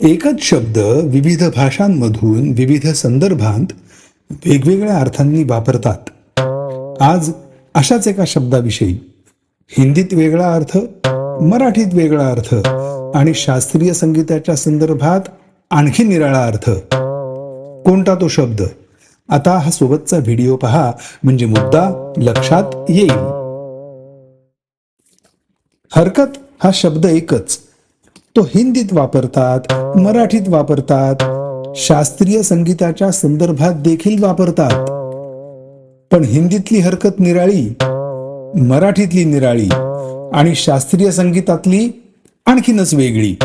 एकच शब्द विविध भाषांमधून विविध संदर्भांत वेगवेगळ्या अर्थांनी वापरतात. आज अशाच एका शब्दाविषयी हिंदीत वेगळा अर्थ मराठीत वेगळा अर्थ आणि शास्त्रीय संगीताच्या संदर्भात आणखी निराळा अर्थ. कोणता तो शब्द? आता हा सोबतचा व्हिडिओ पहा म्हणजे मुद्दा लक्षात येईल. हरकत हा शब्द एकच. तो हिंदीत वापरतात मराठीत वापरतात शास्त्रीय संगीताच्या संदर्भात देखील वापरतात. पण हिंदीतली हरकत निराळी मराठीतली निराळी आणि शास्त्रीय संगीतातली आणखीनच वेगळी.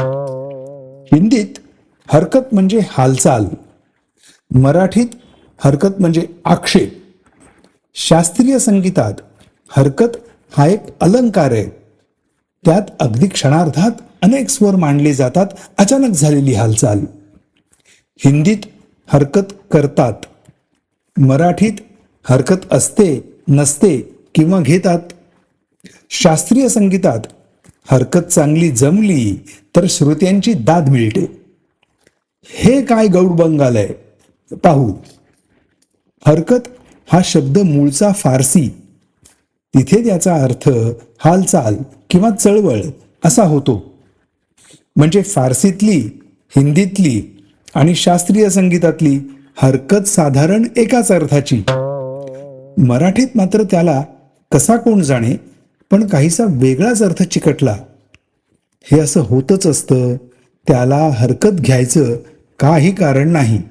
हिंदीत हरकत म्हणजे हालचाल मराठीत हरकत म्हणजे आक्षेप. शास्त्रीय संगीतात हरकत हा एक अलंकार आहे. त्यात अगदी क्षणार्धात अनेक स्वर मांडले जातात अचानक झालेली हालचाल. हिंदीत हरकत करतात. मराठीत हरकत असते नसते किंवा घेतात. शास्त्रीय संगीतात हरकत चांगली जमली तर श्रोत्यांची दाद मिळते. हे काय गौड बंगाल आहे? पाहू. हरकत हा शब्द मूळचा फारसी. तिथे त्याचा अर्थ हालचाल किंवा चळवळ असा होतो. म्हणजे फारसीतली हिंदीतली आणि शास्त्रीय संगीतातली हरकत साधारण एकाच अर्थाची. मराठीत मात्र त्याला कसा कोण जाणे पण काहीसा वेगळाच अर्थ चिकटला. हे असं होतच असतं त्याला हरकत घ्यायचं काही कारण नाही.